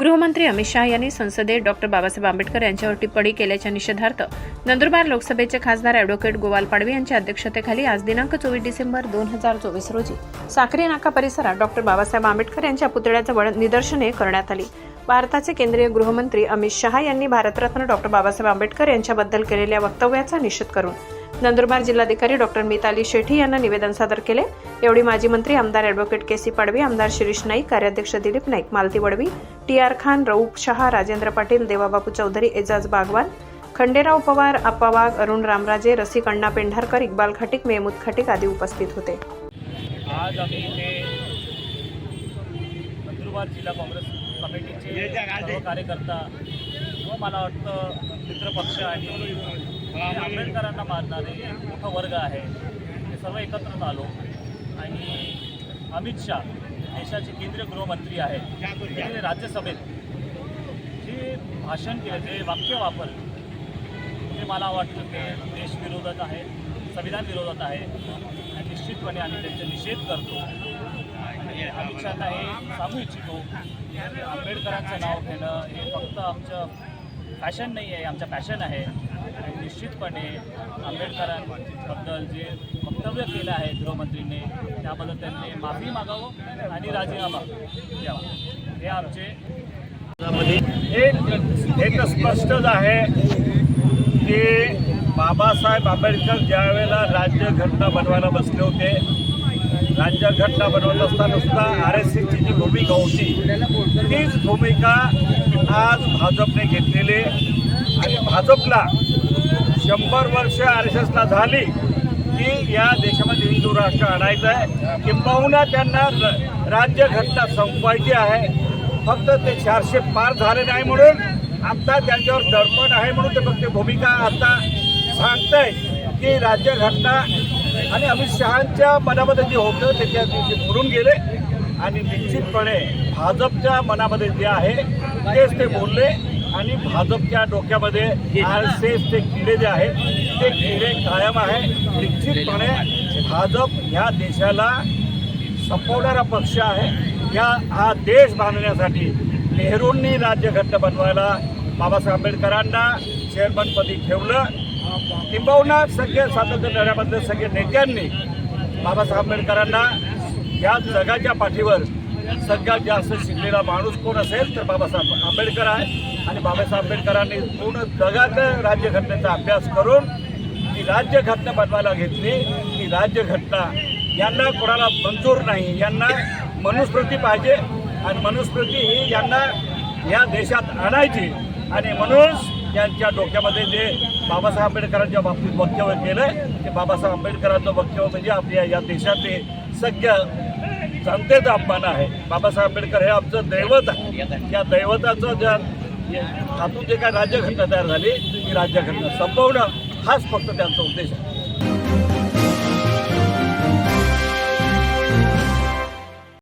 गृहमंत्री अमित शहा यांनी संसदेत डॉक्टर बाबासाहेब आंबेडकर यांच्यावर टिप्पणी केल्याच्या निषेधार्थ नंदुरबार लोकसभेचे खासदार अॅडव्होकेट गोवाल पाडवी यांच्या अध्यक्षतेखाली आज दिनांक चोवीस डिसेंबर दोन हजार चोवीस रोजी साखरे नाका परिसरात डॉक्टर बाबासाहेब आंबेडकर यांच्या पुतळ्याजवळ निदर्शने करण्यात आली. भारताचे केंद्रीय गृहमंत्री अमित शहा यांनी भारतरत्न डॉक्टर बाबासाहेब आंबेडकर यांच्याबद्दल केलेल्या वक्तव्याचा निषेध करून नंदुरबार जिल्हाधिकारी डॉक्टर मिताली शेठी यांना निवेदन सादर केले. एवढी माजी मंत्री आमदार अॅडव्होकेट के सी पाडवी आमदार शिरीष नाईक कार्याध्यक्ष दिलीप नाईक मालती वडवी टी आर खान रऊफ शहा राजेंद्र पाटील देवाबापू चौधरी एजाज बागवान खंडेराव पवार आप्पा वाघ अरुण रामराजे रसिक अण्णा पेंढारकर इक्बाल खटिक मेहमूद खटिक आदी उपस्थित होते. आज आम्ही इथे नंदुरबार जिल्हा काँग्रेस कमिटीचे सर्व कार्यकर्ता व मला वाटतं मित्रपक्ष आणि आंबेडकरांना मानणारे मोठा वर्ग आहे. ते सर्व एकत्र आलो. आणि अमित शाह देशाचे केंद्रीय गृहमंत्री आहेत. त्यांनी राज्यसभेत जे भाषण केलं जे वाक्य वापर ते मला वाटतं ते देशविरोधात आहे संविधान विरोधात आहे आणि निश्चितपणे आम्ही त्यांचा निषेध करतो. आणि अमित शहाना हे सांगू इच्छितो आंबेडकरांचं नाव घेणं हे फक्त आमचं फॅशन नाही आहे आमचं पॅशन आहे. आणि निश्चितपणे आंबेडकरांबद्दल जे वक्तव्य केलं आहे गृहमंत्रीने त्याबद्दल त्यांनी माफी मागावं आणि राजीनामा द्यावा. हे आमचे एक तर स्पष्टच आहे की बाबासाहेब आंबेडकर ज्यावेळेला राज्यघटना बनवायला बसले होते राज्यघटना बनवत असताना सुद्धा आर एस एसची जी भूमिका होती तीच भूमिका आज भाजपने घेतलेली आणि भाजपला शंभर वर्ष आर एस एसला झाली की या देशामध्ये हिंदू राष्ट्र आणायचं आहे. किंबहुना त्यांना र- राज्यघटना संपवायची आहे. फक्त ते चारशे पार झाले नाही म्हणून आता त्यांच्यावर दडपण आहे म्हणून ते फक्त भूमिका आता सांगतंय की राज्यघटना आणि अमित शहाच्या मनामध्ये जे होतं ते त्या दिवशी भरून गेले. आणि निश्चितपणे भाजपच्या मनामध्ये जे आहे तेच ते बोलले. आणि भाजपच्या डोक्यामध्ये आर एस एस ते किडे जे आहेत ते किडे कायम आहे. निश्चितपणे भाजप ह्या देशाला संपवणारा पक्ष आहे. या हा देश बांधण्यासाठी नेहरूंनी राज्यघटना बनवायला बाबासाहेब आंबेडकरांना चेअरमनपदी ठेवलं. किंबहुना सगळे स्वातंत्र्य लढ्यामधले सगळे नेत्यांनी बाबासाहेब आंबेडकरांना या जगाच्या पाठीवर सगळ्यात जास्त शिकलेला माणूस कोण असेल तर बाबासाहेब आंबेडकर आहे. आणि बाबासाहेब आंबेडकरांनी पूर्ण जगात राज्यघटनेचा अभ्यास करून ती राज्यघटना बनवायला घेतली. ती राज्यघटना यांना कोणाला मंजूर नाही यांना मनुस्मृती पाहिजे. आणि मनुस्मृती ही यांना या देशात आणायची. आणि म्हणून यांच्या डोक्यामध्ये जे बाबासाहेब आंबेडकरांच्या बाबतीत वक्तव्य केलं ते बाबासाहेब आंबेडकरांचं वक्तव्य म्हणजे आपल्या या देशातले सगळ्या जनतेचा अपमान आहे. बाबासाहेब आंबेडकर हे आमचं दैवत आहे. या दैवताचं ज्या हातून जे काय राज्यघटना तयार झाली ती राज्यघटना संपवणं हाच फक्त त्यांचा उद्देश आहे.